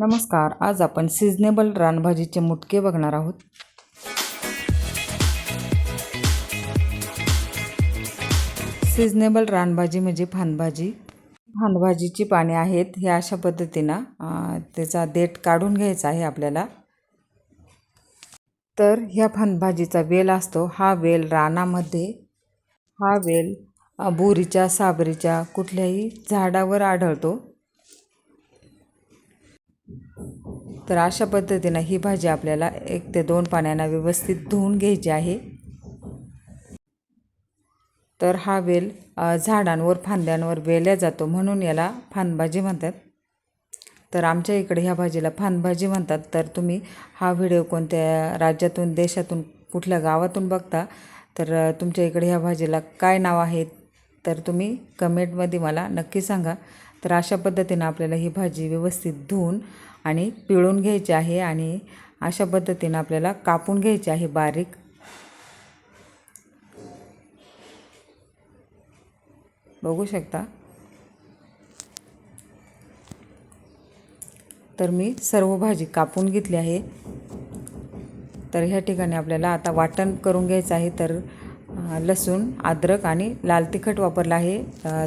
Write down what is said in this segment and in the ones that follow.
नमस्कार आज आपण सिजनेबल रानभाजीचे मुटके बघणार आहोत. सिजनेबल रानभाजी म्हणजे फांदभाजी फांदभाजीची पाने आहेत हे अशा पद्धतीनं त्याचा देठ काढून घ्यायचा आहे आपल्याला. तर ह्या फांदभाजीचा वेल असतो हा वेल रानामध्ये हा वेल बोरीच्या साबरीच्या कुठल्याही झाडावर आढळतो. तर अशा पद्धतीनं ही भाजी आपल्याला एक ते दोन पाण्यानं व्यवस्थित धुवून घ्यायची आहे. तर हा वेल झाडांवर फांद्यांवर वेल्या जातो म्हणून याला फांदभाजी म्हणतात. तर आमच्या इकडे ह्या भाजीला फांदभाजी म्हणतात. तर तुम्ही हा व्हिडिओ कोणत्या राज्यातून देशातून कुठल्या गावातून बघता तर तुमच्या इकडे ह्या भाजीला काय नाव आहे तर तुम्ही कमेंटमध्ये मला नक्की सांगा. तर अशा पद्धतीनं आपल्याला ही भाजी व्यवस्थित धुवून आणि पिळून घ्यायचे आहे आणि अशा पद्धतीनं आपल्याला कापून घ्यायची आहे बारीक. बघू शकता. तर मी सर्व भाजी कापून घेतली आहे. तर ह्या ठिकाणी आपल्याला आता वाटण करून घ्यायचं आहे. तर लसूण अद्रक आणि लाल तिखट वापरलं आहे.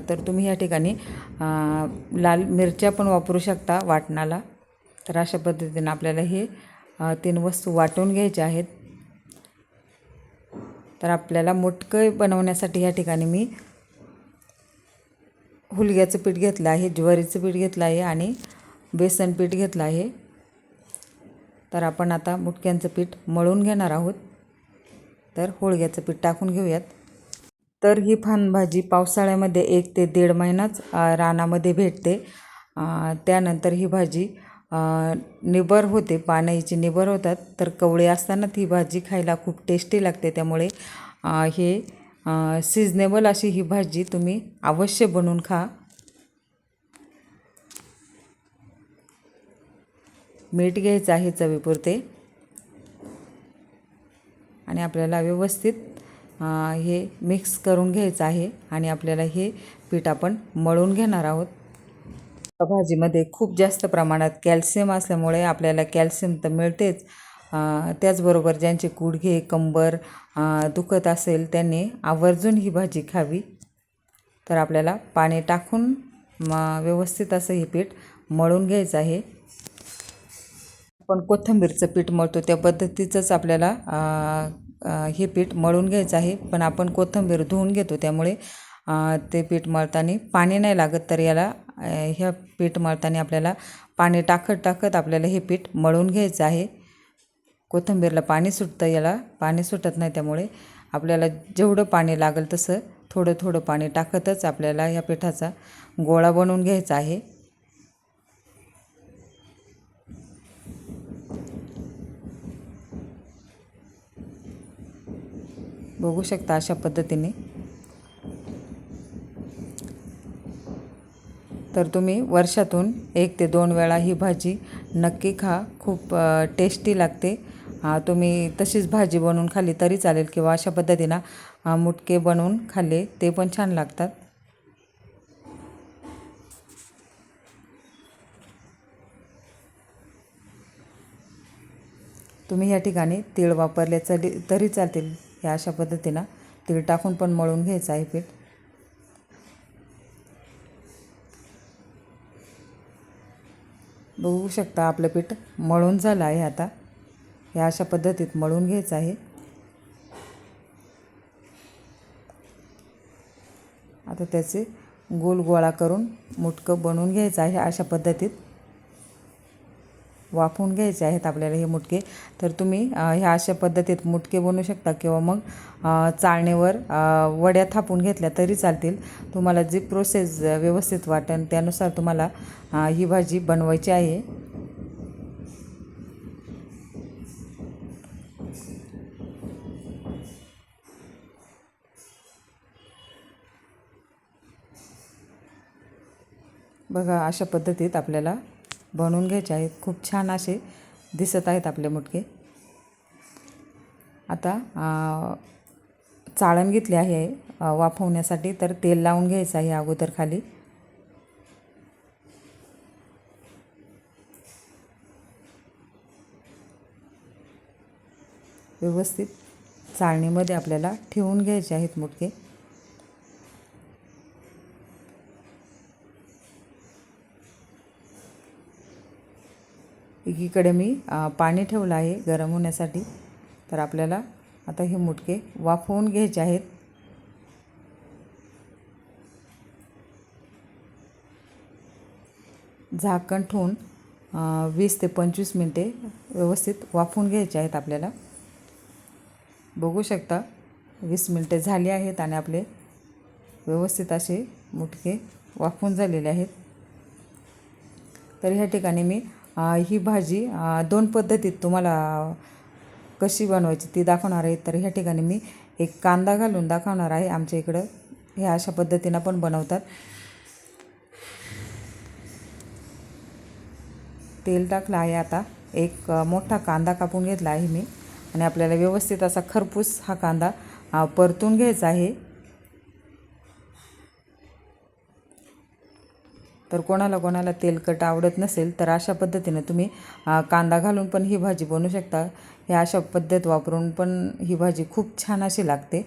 तर तुम्ही ह्या ठिकाणी लाल मिरच्या पण वापरू शकता वाटणाला. तर अशा पद्धतीनं आपल्याला हे तीन वस्तू वाटून घ्यायच्या आहेत. तर आपल्याला मोटकं बनवण्यासाठी ह्या ठिकाणी मी हुलग्याचं पीठ घेतलं आहे ज्वारीचं पीठ घेतलं आहे आणि बेसन पीठ घेतलं आहे. तर आपण आता मुटक्यांचं पीठ मळून घेणार आहोत. तर होळग्याचं पीठ टाकून घेऊयात. तर ही फानभाजी पावसाळ्यामध्ये एक ते दीड महिनाच रानामध्ये भेटते. त्यानंतर ही भाजी निबर होते पाण्याची निबर होतात. तर कवळे असताना ती भाजी खायला खूप टेस्टी लागते. त्यामुळे हे सिजनेबल अशी ही भाजी तुम्ही अवश्य बनवून खा. मीठ घ्यायचं आहे चवीपुरते. आणि आपल्याला व्यवस्थित हे मिक्स करून घ्यायचं आहे. आणि आपल्याला हे पीठ आपण मळून घेणार आहोत. भाजीमध्ये खूप जास्त प्रमाणात कॅल्शियम असल्यामुळे आपल्याला कॅल्शियम तर मिळतेच. त्याचबरोबर ज्यांचे गुडघे कंबर दुखत असेल त्यांनी आवर्जून ही भाजी खावी. तर आपल्याला पाणी टाकून म व्यवस्थित असं हे पीठ मळून घ्यायचं आहे. आपण कोथिंबीरचं पीठ मळतो त्या पद्धतीचंच आपल्याला हे पीठ मळून घ्यायचं आहे. पण आपण कोथिंबीर धुवून घेतो त्यामुळे ते पीठ मळताना पाणी नाही लागत तर याला ह्या पीठ मळताना आपल्याला पाणी टाकत टाकत आपल्याला हे पीठ मळून घ्यायचं आहे. कोथिंबीरला पाणी सुटतं याला पाणी सुटत नाही त्यामुळे आपल्याला जेवढं पाणी लागेल तसं थोडं थोडं पाणी टाकतच आपल्याला ह्या पिठाचा गोळा बनवून घ्यायचा आहे. बघू शकता अशा पद्धतीने. तर तुम्ही वर्षातून एक ते दोन वेळा ही भाजी नक्की खा. खूप टेस्टी लागते. तुम्ही तशीच भाजी बनवून खाल्ली तरी चालेल किंवा अशा पद्धतीनं मुटके बनवून खाल्ले ते पण छान लागतात. तुम्ही या ठिकाणी तीळ वापरले तरी तरी चालतील. या अशा पद्धतीनं तीळ टाकून पण मळून घ्यायचं आहे पीठ. बघू शकता आपलं पीठ मळून झालं आहे आता. ह्या अशा पद्धतीत मळून घ्यायचं आहे. आता त्याचे गोल गोळा करून मुटकं बनवून घ्यायचं आहे अशा पद्धतीत. वाफवून घ्यायचे आहेत आपल्याला हे मुटके. तर तुम्ही ह्या अशा पद्धतीत मुटके बनवू शकता किंवा मग चाळणीवर वड्या थापून घेतल्या तरी चालतील. तुम्हाला जी प्रोसेस व्यवस्थित वाटेल त्यानुसार तुम्हाला ही भाजी बनवायची आहे. बघा अशा पद्धतीत आपल्याला बनवून घ्यायचे आहेत. खूप छान असे दिसत आहेत आपले मुटके. आता चाळण घेतली आहे वाफवण्यासाठी. तर तेल लावून घ्यायचं आहे अगोदर खाली. व्यवस्थित चाळणीमध्ये आपल्याला ठेवून घ्यायचे आहेत मुटके. एकीकडे मी पाणी ठेवलं आहे गरम होण्यासाठी. तर आपल्याला आता हे मुटके वाफवून घ्यायचे आहेत. झाकण ठेवून वीस ते पंचवीस मिनटे व्यवस्थित वाफवून घ्यायचे आहेत आपल्याला. बघू शकता वीस मिनटे झाली आहेत आणि आपले व्यवस्थित असे मुटके वाफवून झालेले आहेत. तर ह्या ठिकाणी मी ही भाजी दोन पद्धतीत तुम्हाला कशी बनवायची ती दाखवणार आहे. तर ह्या ठिकाणी मी एक कांदा घालून दाखवणार आहे. आमच्या इकडं हे अशा पद्धतीनं पण बनवतात. तेल टाकलं आहे आता. एक मोठा कांदा कापून घेतला आहे मी. आणि आपल्याला व्यवस्थित असा खरपूस हा कांदा परतून घ्यायचा आहे. तर कोणाला कोणाला तेलकट आवडत नसेल तर अशा पद्धतीने तुम्ही कांदा घालून पण ही भाजी बनवू शकता. हे अशा पद्धत वापरून पण ही भाजी खूप छान अशी लागते.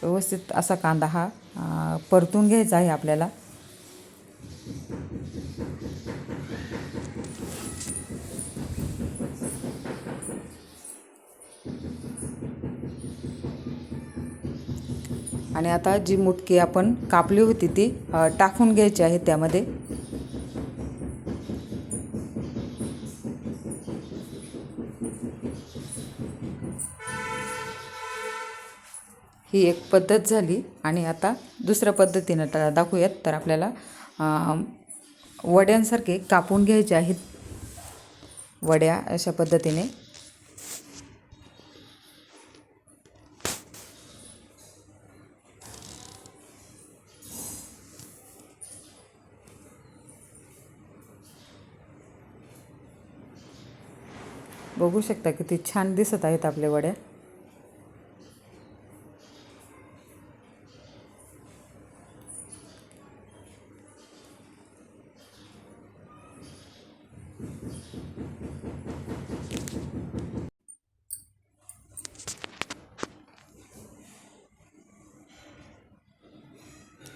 व्यवस्थित असा कांदा हा परतून घ्यायचा आहे आपल्याला. आणि आता जी मुटकी आपण कापली होती ती टाकून घ्यायची आहे त्यामध्ये. ही एक पद्धत झाली आणि आता दुसऱ्या पद्धतीनं दाखवूयात. तर आपल्याला वड्यांसारखे कापून घ्यायचे आहेत. वड्या अशा पद्धतीने. बघू शकता किती छान दिसत आहेत आपले वड्या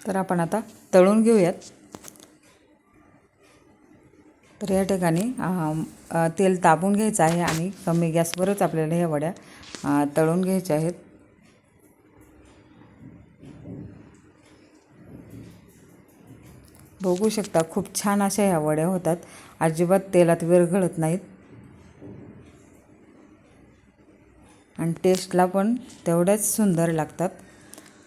तर आपण आता तळून घेऊयात. तर या ठिकाणी तेल तापून घ्यायचं आहे आणि कमी गॅसवरच आपल्याला ह्या वड्या तळून घ्यायच्या आहेत. बघू शकता खूप छान अशा ह्या वड्या होतात. अजिबात तेलात विरघळत नाहीत. आणि टेस्टला पण तेवढ्याच सुंदर लागतात.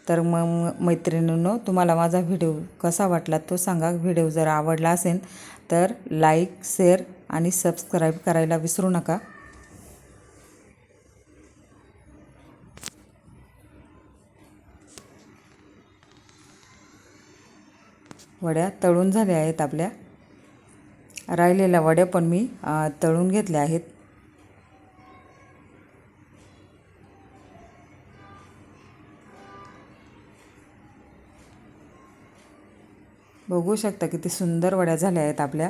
तर मग मैत्रिणींनो तुम्हाला माझा व्हिडिओ कसा वाटला तो सांगा. व्हिडिओ जर आवडला असेल तर लाईक शेअर आणि सबस्क्राईब करायला विसरू नका. वड्या तळून झाल्या आहेत आपल्या. राहिलेल्या वड्या पण मी तळून घेतल्या आहेत. बघू शकता किती सुंदर वड्या झाल्या आहेत आपल्या.